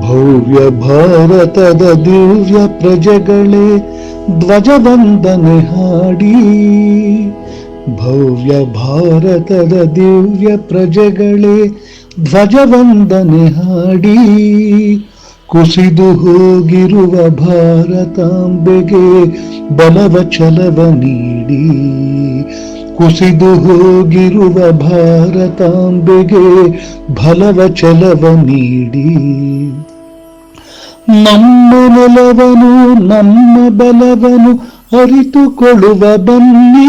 ಭವ್ಯ ಭಾರತದ ದಿವ್ಯ ಪ್ರಜೆಗಳೇ, ಧ್ವಜವಂದನೆ ಹಾಡಿ. ಭವ್ಯ ಭಾರತದ ದಿವ್ಯ ಪ್ರಜೆಗಳೇ, ಧ್ವಜವಂದನೆ ಹಾಡಿ. ಕುಸಿದು ಹೋಗಿರುವ ಭಾರತಾಂಬೆಗೆ ಬಲವ ಛಲವ ನೀಡಿ. ಕುಸಿದು ಹೋಗಿರುವ ಭಾರತಾಂಬೆಗೆ ಬಲವ ಛಲವ ನೀಡಿ. ನಮ್ಮ ನೆಲವನು, ನಮ್ಮ ಬಲವನು ಅರಿತುಕೊಳ್ಳುವ ಬನ್ನಿ.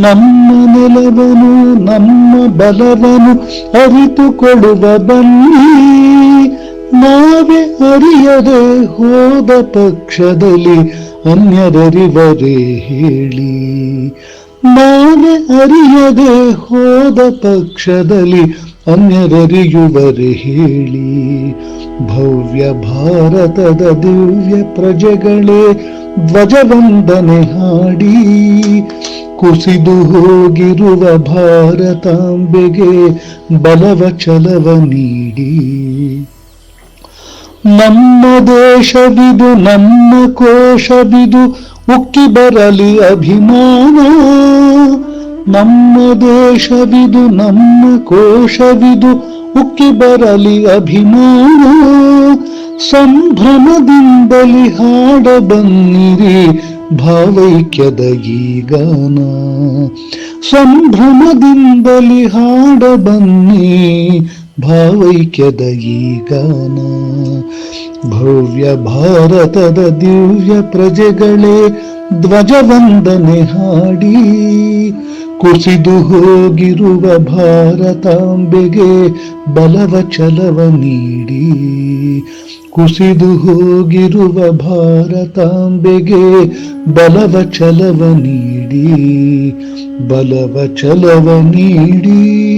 ನಮ್ಮ ನೆಲವನು, ನಮ್ಮ ಬಲವನು ಅರಿತುಕೊಳ್ಳುವ ಬನ್ನಿ. ನಾವೇ ಅರಿಯದೆ ಹೋದ ಪಕ್ಷದಲ್ಲಿ ಅನ್ಯರರಿವರೇ ಹೇಳಿ. ನಾವೇ ಅರಿಯದೆ ಹೋದ ಪಕ್ಷದಲ್ಲಿ ಅನ್ಯರರಿಯುವರೆ ಹೇಳಿ, ಭವ್ಯ ಭಾರತದ ದಿವ್ಯ ಪ್ರಜೆಗಳೇ ಧ್ವಜವಂದನೆ ಹಾಡಿ, ಕುಸಿದು ಹೋಗಿರುವ ಭಾರತಾಂಬೆಗೆ ಬಲವ ಚಲವ ನೀಡಿ. ನಮ್ಮ ದೇಶವಿದು, ನಮ್ಮ ಕೋಶವಿದು ಉಕ್ಕಿ ಬರಲಿ ಅಭಿಮಾನ. ನಮ್ಮ ದೇಶವಿದು, ನಮ್ಮ ಕೋಶವಿದು ಉಕ್ಕಿ ಬರಲಿ ಅಭಿಮಾನ. ಸಂಭ್ರಮದಿಂದಲಿ ಹಾಡ ಬನ್ನಿರಿ ಭಾವೈಕ್ಯದ ಈ ಗಾನ. ಸಂಭ್ರಮದಿಂದಲಿ ಹಾಡ ಬನ್ನಿ ಭಾವೈಕ್ಯದ ಗಾನ. ಭವ್ಯ ಭಾರತದ ದಿವ್ಯ ಪ್ರಜೆಗಳೇ, ಧ್ವಜವಂದನೆ ಹಾಡಿ. ಕುಸಿದು ಹೋಗಿರುವ ಭಾರತಾಂಬೆಗೆ ಬಲವ ಛಲವ ನೀಡಿ. ಕುಸಿದು ಹೋಗಿರುವ ಭಾರತಾಂಬೆಗೆ ಬಲವ ಛಲವ ನೀಡಿ. ಬಲವ ಛಲವ ನೀಡಿ.